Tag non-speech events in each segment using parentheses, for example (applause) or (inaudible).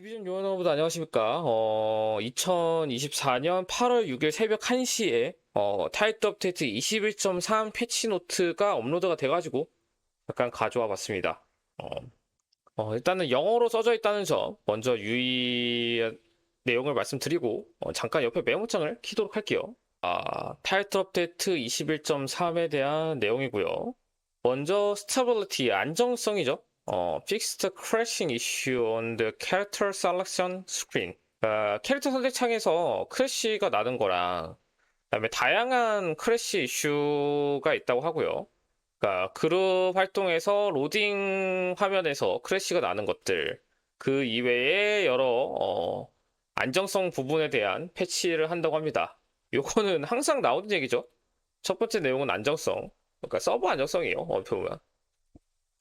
디비전 요원어보다 안녕하십니까. 어, 2024년 8월 6일 새벽 1시에 어, 타이트 업데이트 21.3 패치 노트가 업로드가 돼가지고 약간 가져와 봤습니다. 어, 어, 일단은 영어로 써져 있다는 점 먼저 유의 내용을 말씀드리고 어, 잠깐 옆에 메모장을 키도록 할게요. 아, 타이트 업데이트 21.3에 대한 내용이고요. 먼저 스타빌리티 안정성이죠. 어, fixed crashing issue on the character selection screen. 어, 캐릭터 선택 창에서 크래쉬가 나는 거랑 그다음에 다양한 크래쉬 이슈가 있다고 하고요. 그러니까 그룹 활동에서 로딩 화면에서 크래쉬가 나는 것들 그 이외에 여러 어, 안정성 부분에 대한 패치를 한다고 합니다. 요거는 항상 나오는 얘기죠. 첫 번째 내용은 안정성. 그러니까 서버 안정성이에요. 어떻게 보면.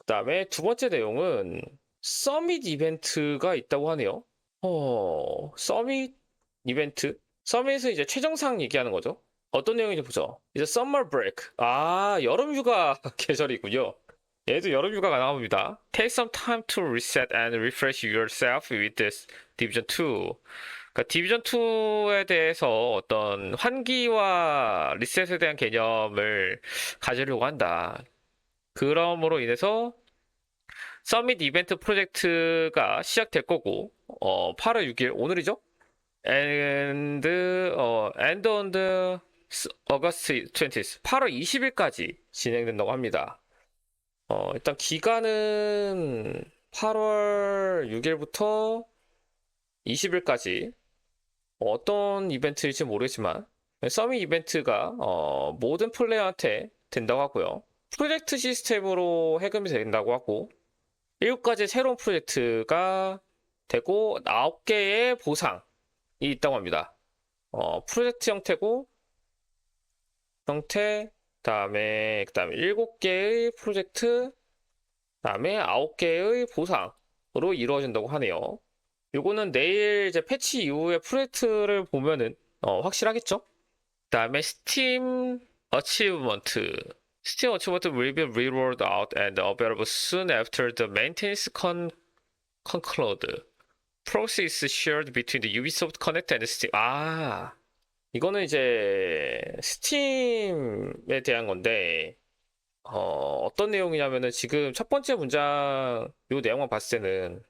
그 다음에 두 번째 내용은 서밋 이벤트가 있다고 하네요. 어, 서밋 이벤트? 서밋은 이제 최정상 얘기하는 거죠. 어떤 내용인지 보죠. 이제 summer break. 아, 여름 휴가 (laughs) 계절이군요. 얘도 여름 휴가가 나옵니다. Take some time to reset and refresh yourself with this Division 2. 그러니까 디비전 2에 대해서 어떤 환기와 리셋에 대한 개념을 가지려고 한다. 그럼으로 인해서 서밋 이벤트 프로젝트가 시작될 거고 어, 8월 6일 오늘이죠? and 어, and on the August 20th 8월 20일까지 진행된다고 합니다. 어, 일단 기간은 8월 6일부터 20일까지 어떤 이벤트일지 모르겠지만 서밋 이벤트가 어, 모든 플레이어한테 된다고 하고요. 프로젝트 시스템으로 해금이 된다고 하고 7가지 새로운 프로젝트가 되고 9개의 보상이 있다고 합니다. 어, 프로젝트 형태고 형태 그다음에 그다음에 7개의 프로젝트 그다음에 9개의 보상으로 이루어진다고 하네요. 요거는 내일 이제 패치 이후에 프로젝트를 보면은 어, 확실하겠죠? 그다음에 스팀 어치브먼트 Steam Achievement will be rerolled out and available soon after the maintenance con conclude. Process shared between the Ubisoft Connect and Steam. 아, 이거는 이제 스팀에 대한 건데, 어, 어떤 내용이냐면은 지금 첫 번째 문장 요 내용만 봤을 때는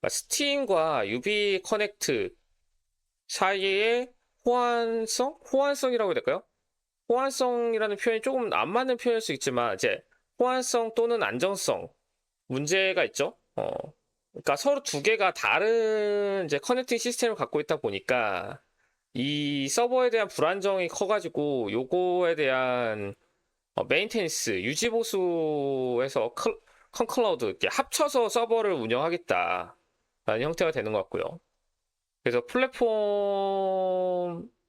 그러니까 스팀과 유비 커넥트 사이의 호환성? 호환성이라고 해야 될까요? 호환성이라는 표현이 조금 안 맞는 표현일 수 있지만 이제 호환성 또는 안정성 문제가 있죠. 어, 그러니까 서로 두 개가 다른 이제 커넥팅 시스템을 갖고 있다 보니까 이 서버에 대한 불안정이 커가지고 요거에 대한 어, 메인테니스 유지 보수에서 컨클라우드 이렇게 합쳐서 서버를 운영하겠다라는 형태가 되는 것 같고요. 그래서 플랫폼 을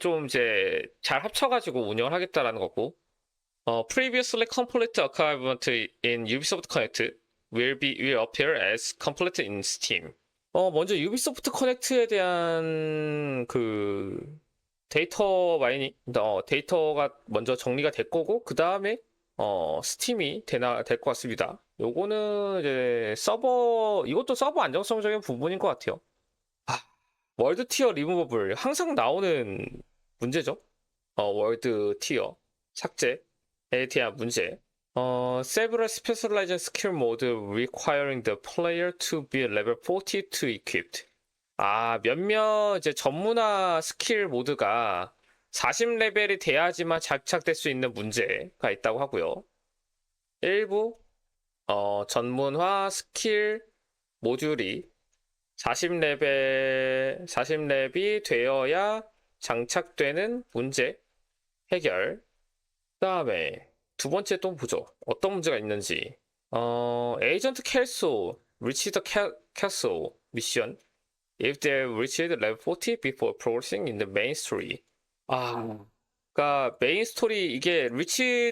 좀 이제 잘 합쳐가지고 운영을 하겠다라는 거고 어, previously complete archivement in Ubisoft Connect will be will appear as complete in Steam. 어, 먼저 유비소프트 커넥트에 대한 그 데이터 마이닝, 어, 데이터가 먼저 정리가 될 거고 그 다음에 어, 스팀이 되나 될 것 같습니다. 요거는 이제 서버 이것도 서버 안정성적인 부분인 것 같아요. 월드 티어 리무버블 항상 나오는 문제죠. 어, 월드 티어 삭제에 대한 문제. 어, several specialized skill mode requiring the player to be level 42 equipped. 아, 몇몇 이제 전문화 스킬 모드가 40레벨이 돼야지만 장착될 수 있는 문제가 있다고 하고요. 일부 어, 전문화 스킬 모듈이 40렙에 40렙이 되어야 장착되는 문제 해결. 그 다음에 두 번째 또 보죠. 어떤 문제가 있는지. 어, 에이전트 캘소 reach the castle mission if they reached level 40 before progressing in the main story. 아, 그러니까 메인 스토리 이게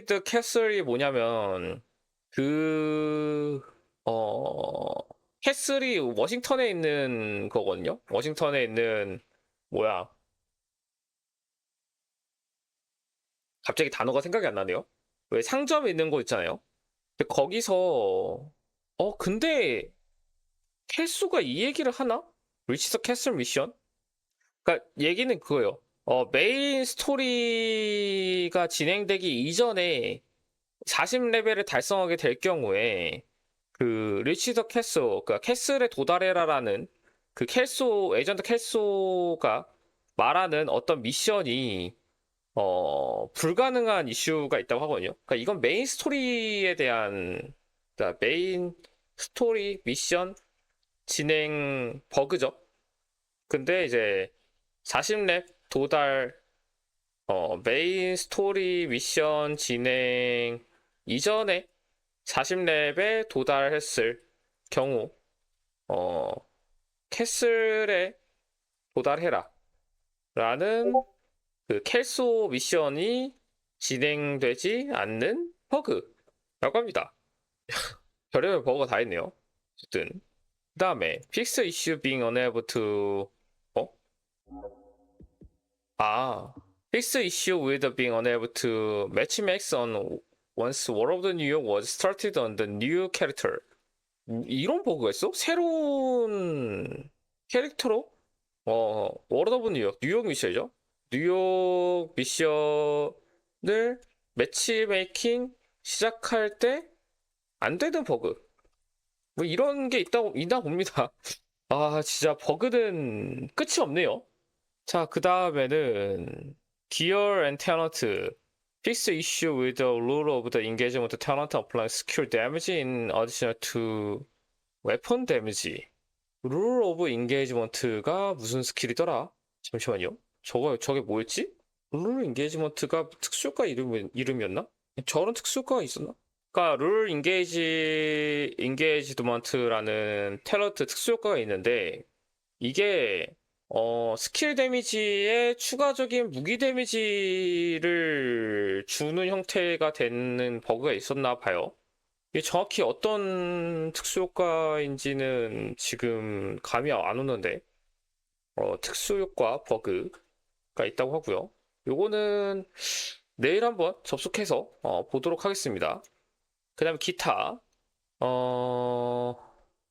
the castle이 뭐냐면 그 어. 캐슬이 워싱턴에 있는 거거든요. 워싱턴에 있는 뭐야? 갑자기 단어가 생각이 안 나네요. 왜 상점에 있는 거 있잖아요. 근데 거기서 어 근데 캐수가 이 얘기를 하나? 리치스 캐슬 미션? 그러니까 얘기는 그거예요. 어, 메인 스토리가 진행되기 이전에 40레벨을 달성하게 될 경우에 그 리치 더 캐소, 그러니까 캐슬에 도달해라라는 그 켈소 에이전트 켈소가 말하는 어떤 미션이 어 불가능한 이슈가 있다고 하거든요. 그러니까 이건 메인 스토리에 대한 그러니까 메인 스토리 미션 진행 버그죠. 근데 이제 40렙 도달 어 메인 스토리 미션 진행 이전에 40렙에 도달했을 경우 어 캐슬에 도달해라 라는 그 켈소 미션이 진행되지 않는 버그라고 합니다. (laughs) 별의별 버그가 다 있네요. 어쨌든 그 다음에 fix issue being unable to 어? 아 fix issue with being unable to match max on once War of the New York was started on the new character. 이런 버그가 있어? 새로운 캐릭터로? 어 워드 오브 뉴욕 뉴욕 미션이죠? 뉴욕 미션을 매치메이킹 시작할 때 안 되는 버그. 뭐 이런 게 있다고 있나 봅니다. (laughs) 아 진짜 버그는 끝이 없네요. 자 그 다음에는 Gear and Talent Fix issue with the rule of the engagement talent applying skill damage in addition to weapon damage. 룰 오브 인게이지먼트가 무슨 스킬이더라? 잠시만요. 저거 저게 뭐였지? 룰 인게이지먼트가 특수효과 이름 이름이었나? 저런 특수효과가 있었나? 그러니까 룰 인게이지 인게이지먼트라는 탤런트 특수효과가 있는데 이게 어, 스킬 데미지에 추가적인 무기 데미지를 주는 형태가 되는 버그가 있었나 봐요. 이게 정확히 어떤 특수효과인지는 지금 감이 안 오는데, 어, 특수효과 버그가 있다고 하고요. 요거는 내일 한번 접속해서 어, 보도록 하겠습니다. 그 다음에 기타. 어,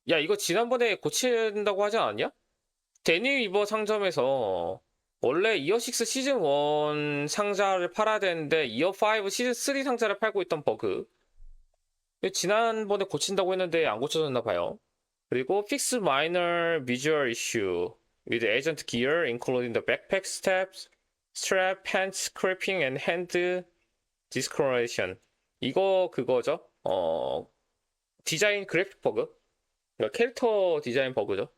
야, 이거 지난번에 고친다고 하지 않았냐? 데니 위버 상점에서 원래 이어6 시즌 1 상자를 팔아야 되는데 이어5 시즌 3 상자를 팔고 있던 버그 지난번에 고친다고 했는데 안 고쳐졌나 봐요 그리고 fix minor visual issue with agent gear including the backpack steps, strap, pants, clipping and hand discoloration 이거 그거죠 어 디자인 그래픽 버그 그러니까 캐릭터 디자인 버그죠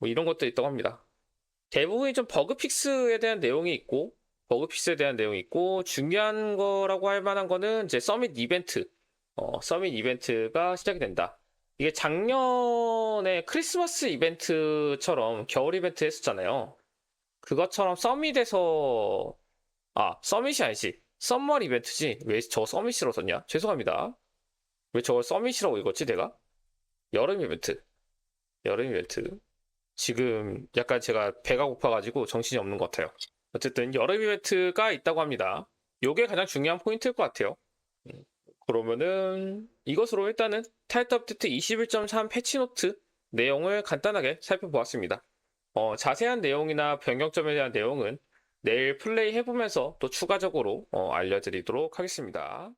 뭐 이런 것도 있다고 합니다. 대부분이 좀 버그 픽스에 대한 내용이 있고 버그 픽스에 대한 내용이 있고 중요한 거라고 할 만한 거는 이제 서밋 이벤트 어, 서밋 이벤트가 시작이 된다. 이게 작년에 크리스마스 이벤트처럼 겨울 이벤트 했었잖아요. 그것처럼 서밋에서 아 서밋이 아니지. 썸머 이벤트지. 왜 저 서밋이라고 썼냐? 죄송합니다. 왜 저걸 서밋이라고 읽었지 내가? 여름 이벤트. 여름 이벤트 지금 약간 제가 배가 고파가지고 정신이 없는 것 같아요. 어쨌든 여름 이벤트가 있다고 합니다. 요게 가장 중요한 포인트일 것 같아요. 음, 그러면은 이것으로 일단은 타이트 업데이트 21.3 패치노트 내용을 간단하게 살펴보았습니다. 어, 자세한 내용이나 변경점에 대한 내용은 내일 플레이 해보면서 또 추가적으로 어, 알려드리도록 하겠습니다.